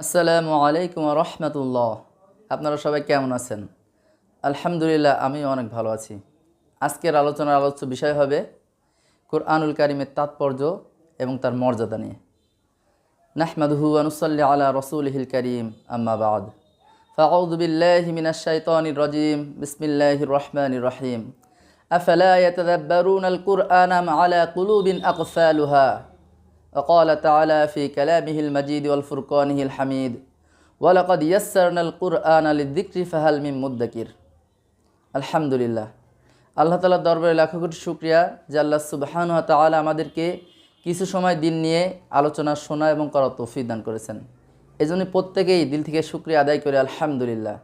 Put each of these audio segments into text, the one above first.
আসসালামু আলাইকুম রহমতুল্লাহ। আপনারা সবাই কেমন আছেন? আলহামদুলিল্লাহ আমি অনেক ভালো আছি। আজকের আলোচনার আলোচ্য বিষয় হবে কোরআনুল কারিমের তাৎপর্য এবং তার মর্যাদা নিয়ে। নাহমাদহু আনুসল্লি আলা রসুল হিল করিম আম্মাবাদ ফাউদ্দিল্লাহ রজিম বিসমিল্লাহ রহমানির রহিম। আফালা ইয়াতাদাব্বারুনাল আম আলা কুলুবিন আকফালুহা? وقال تعالى في كلامه المجيد والفرقانه الحميد ولقد يسرنا القرآن للذكر فهل من مدكر আলহামদুলিল্লাহ আল্লাহ তালার দরবারে লাখো কোটি শুক্রিয়া যে আল্লাহ সুবাহান তাআলা আমাদেরকে কিছু সময় দিন নিয়ে আলোচনা শোনা এবং করার তৌফিক দান করেছেন এই জন্য প্রত্যেকেই দিল থেকে শুক্রিয়া আদায় করে আলহামদুলিল্লাহ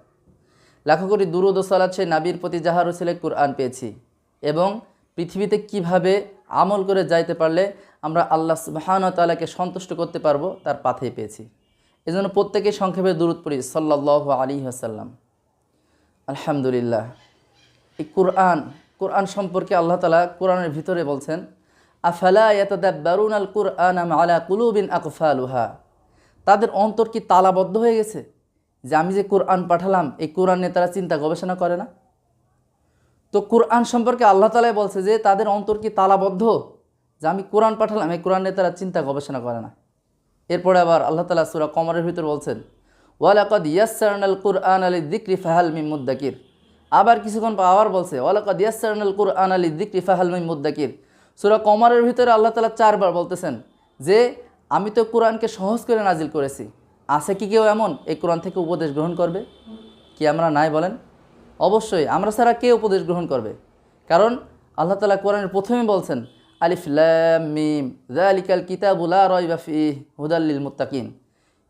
লাখো কোটি দুরুদ ও সালাত সেই নাবির প্রতি যাহার ছেলে কোরআন পেয়েছি এবং পৃথিবীতে কীভাবে আমল করে যাইতে পারলে আমরা আল্লাহ সুবাহান তালাকে সন্তুষ্ট করতে পারব, তার পাথেই পেয়েছি। এজন্য প্রত্যেকে সংক্ষেপে দূরত পড়ি সাল্লাহ আলী আসাল্লাম আলহামদুলিল্লাহ। এই কোরআন কোরআন সম্পর্কে আল্লাহ তালা কোরআনের ভিতরে বলছেন, আফালা আল কুরআন আলা কুলুবিন আকফালুহা? তাদের অন্তর কি তালাবদ্ধ হয়ে গেছে? যে আমি যে কোরআন পাঠালাম, এই কোরআন নিয়ে তারা চিন্তা গবেষণা করে না? তো কোরআন সম্পর্কে আল্লাহ তালাই বলছে যে তাদের অন্তর কি তালাবদ্ধ? যে আমি কোরআন পাঠালাম, এই কোরআন নিয়ে তারা চিন্তা গবেষণা করে না। এরপরে আবার আল্লাহ তালা সুরা কমরের ভিতর বলছেন, ওয়ালাকদ ইয়াসারনাল কুরআন আলী দিক্রি ফাহাল মিম মুদ্দাকির। আবার কিছুক্ষণ আবার বলছে, ওয়ালাকদ ইয়াসারনাল কুরআন আলী দিক্রি ফাহাল মিম মুদ্দাকির। সুরা কমরের ভিতরে আল্লাহ তালা চারবার বলতেছেন যে, আমি তো কোরআনকে সহজ করে নাজিল করেছি। আছে কি কেউ এমন? এই কোরআন থেকে উপদেশ গ্রহণ করবে? কি আমরা নাই বলেন? অবশ্যই, আমরা ছাড়া কে উপদেশ গ্রহণ করবে? কারণ আল্লাহ তালা কোরআনের প্রথমে বলছেন, আলিফ লাম মিম জালিকাল কিতাবুলা রয়বা ফি হুদাল্লিল মুত্তাকিন।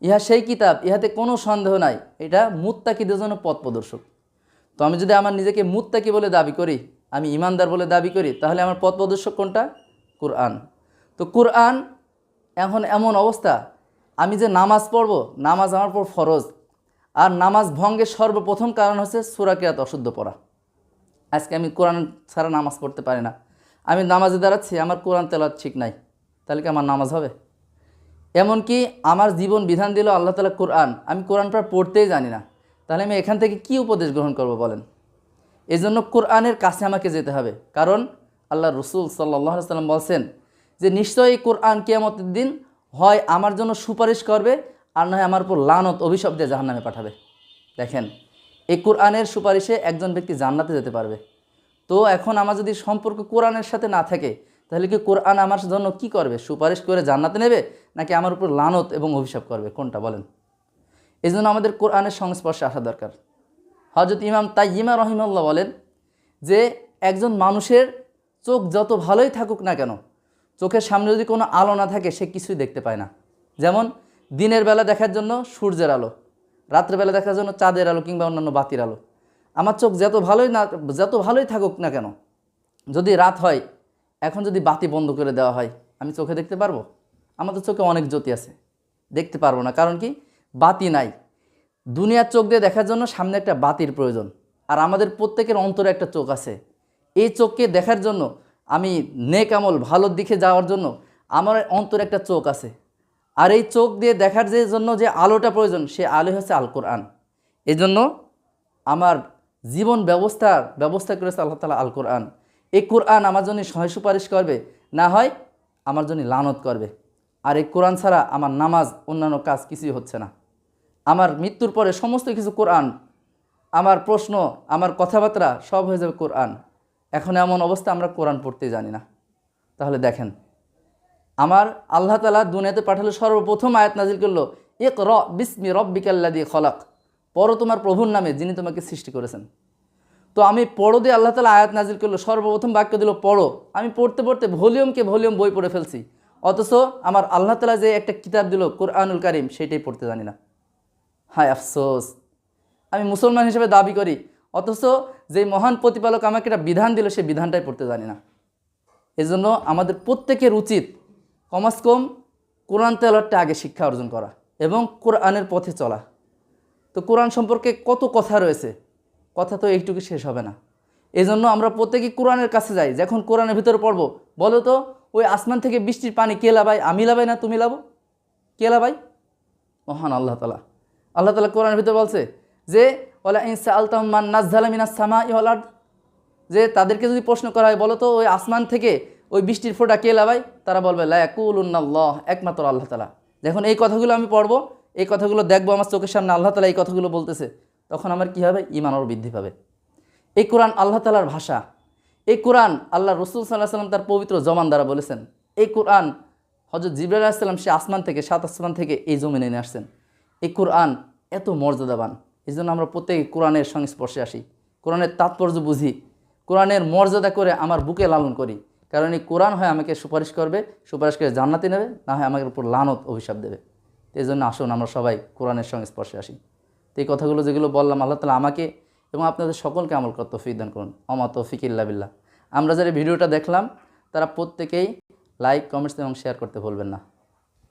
ইহা সেই কিতাব, ইহাতে কোনো সন্দেহ নাই, এটা মুত্তাকিদের জন্য পথ প্রদর্শক। তো আমি যদি আমার নিজেকে মুত্তাকি বলে দাবি করি, আমি ইমানদার বলে দাবি করি, তাহলে আমার পথ প্রদর্শক কোনটা? কোরআন। তো কোরআন এখন এমন অবস্থা, আমি যে নামাজ পড়ব, নামাজ আমার পর ফরজ আর নামাজ ভঙ্গের সর্বপ্রথম কারণ হচ্ছে সুরাকিরাত অশুদ্ধ পড়া। আজকে আমি কোরআন ছাড়া নামাজ পড়তে পারি না। আমি নামাজে দাঁড়াচ্ছি, আমার কোরআন তেলাত ঠিক নাই। তাহলে কি আমার নামাজ হবে? এমনকি আমার জীবন বিধান দিল আল্লাহ তালা কোরআন। আমি কোরআন প্রায় পড়তেই জানি না। তাহলে আমি এখান থেকে কি উপদেশ গ্রহণ করব বলেন? এই জন্য কোরআনের কাছে আমাকে যেতে হবে। কারণ আল্লাহ রসুল সাল্লাহ সাল্লাম বলছেন যে, নিশ্চয়ই কোরআন কেয়ামতের দিন হয় আমার জন্য সুপারিশ করবে আর নয় আমার উপর লানত, অভিশপ দিয়ে জাহান্নামে পাঠাবে। দেখেন, এই কোরআনের সুপারিশে একজন ব্যক্তি জান্নাতে যেতে পারবে। তো এখন আমার যদি সম্পর্ক কোরআনের সাথে না থাকে, তাহলে কি কোরআন আমার জন্য কি করবে? সুপারিশ করে জান্নাতে নেবে, নাকি আমার উপর লানত এবং অভিশাপ করবে? কোনটা বলেন? এই জন্য আমাদের কোরআনের সংস্পর্শে আসা দরকার। হজরত ইমাম তাই তাইমা রহিমাল্লাহ বলেন যে, একজন মানুষের চোখ যত ভালোই থাকুক না কেন, চোখের সামনে যদি কোনো আলো না থাকে, সে কিছুই দেখতে পায় না। যেমন দিনের বেলা দেখার জন্য সূর্যের আলো রাত্রেবেলা দেখার জন্য চাঁদের আলো কিংবা অন্যান্য বাতির আলো। আমার চোখ যত ভালোই না, যত ভালোই থাকুক না কেন, যদি রাত হয়, এখন যদি বাতি বন্ধ করে দেওয়া হয়, আমি চোখে দেখতে পারব? আমাদের চোখে অনেক জ্যোতি আছে, দেখতে পারব না। কারণ কি? বাতি নাই। দুনিয়ার চোখ দিয়ে দেখার জন্য সামনে একটা বাতির প্রয়োজন, আর আমাদের প্রত্যেকের অন্তরে একটা চোখ আছে। এই চোখকে দেখার জন্য আমি নেক আমল ভালোর দিকে যাওয়ার জন্য আমার অন্তরে একটা চোখ আছে। আর এই চোখ দিয়ে দেখার যে জন্য যে আলোটা প্রয়োজন, সে আলো হচ্ছে আল কোরআন এই জন্য আমার জীবন ব্যবস্থার ব্যবস্থা করেছে আল্লাহ তালা আল কোরআন এই কোরআন আমার জন্য সহায় সুপারিশ করবে, না হয় আমার জন্য লানত করবে। আর এই কোরআন ছাড়া আমার নামাজ, অন্যান্য কাজ কিছুই হচ্ছে না। আমার মৃত্যুর পরে সমস্ত কিছু কোরআন, আমার প্রশ্ন, আমার কথাবার্তা সব হয়ে যাবে কোরআন। এখন এমন অবস্থা আমরা কোরআন পড়তে জানি না। তাহলে দেখেন আমার আল্লাহ তালা দুনিয়াতে পাঠালো সর্বপ্রথম আয়াত নাজিল করল এক র বিস্মি রব্বিকাল্লা দিয়ে খলাক। পড়ো তোমার প্রভুর নামে যিনি তোমাকে সৃষ্টি করেছেন। তো আমি পড়ো দিয়ে আল্লাহ তালা আয়াত নাজিল করল, সর্বপ্রথম বাক্য দিল, পড়ো। আমি পড়তে পড়তে ভলিউমকে ভলিউম বই পড়ে ফেলছি। অথচ আমার আল্লাহ তালা যে একটা কিতাব দিল, কোরআনুল কারিম সেটাই পড়তে জানি না। হায় আফসোস। আমি মুসলমান হিসেবে দাবি করি, অথচ যে মহান প্রতিপালক আমাকে একটা বিধান দিল, সেই বিধানটাই পড়তে জানি না। এজন্য আমাদের প্রত্যেকের উচিত কমাস কম কোরআন তেলারটা আগে শিক্ষা অর্জন করা এবং কোরআনের পথে চলা। তো কোরআন সম্পর্কে কত কথা রয়েছে, কথা তো এইটুকু শেষ হবে না। এই জন্য আমরা প্রত্যেকে কোরআনের কাছে যাই যখন কোরআনের ভিতরে পড়ব। বলো তো, ওই আসমান থেকে বৃষ্টির পানি কে লাভাই আমি লাভাই না তুমি লাভো? কে লাভাই? মহান আল্লাহ তালা আল্লাহ তালা কোরআনের ভিতরে বলছে যে ওলা ইনসা আলতামান নাজজালামিনা সামা ইহলাদ যে তাদেরকে যদি প্রশ্ন করা হয়, বলো তো, ওই আসমান থেকে ওই বৃষ্টির ফোঁটা কে লাভাই তারা বলবে লাকুল্লাহ একমাত্র আল্লাহ তালা যখন এই কথাগুলো আমি পড়ব, এই কথাগুলো দেখব, আমার চোখের সামনে আল্লাহ তালা এই কথাগুলো বলতেছে, তখন আমার কী হবে? ইমান আরও বৃদ্ধি পাবে। এই কোরআন আল্লাহ তালার ভাষা। এই কোরআন আল্লাহ রসুল সাল্লাহ সাল্লাম তার পবিত্র জমান দ্বারা বলেছেন। এই কোরআন হজরত জিবরাল আসসালাম সে আসমান থেকে, সাত আসমান থেকে এই জমিনে নিয়ে আসছেন। এই কোরআন এত মর্যাদাবান। এই জন্য আমরা প্রত্যেকে কোরআনের সংস্পর্শে আসি। কোরআনের তাৎপর্য বুঝি। কোরআনের মর্যাদা করে আমার বুকে লালন করি। কারণ এই কোরআন হয় আমাকে সুপারিশ করবে, সুপারিশ করে জান্নাতি নেবে, না হয় আমাকে উপর লানত, অভিশাপ দেবে। এই জন্য আসুন আমরা সবাই কোরআনের সঙ্গে স্পর্শে আসি। তো এই কথাগুলো যেগুলো বললাম, আল্লাহ তালা আমাকে এবং আপনাদের সকলকে আমল কর তৌফিক দান করুন। অমা তৌফিক ইল্লা বিল্লাহ। আমরা যারা ভিডিওটা দেখলাম, তারা প্রত্যেকেই লাইক কমেন্টস এবং শেয়ার করতে ভুলবেন না।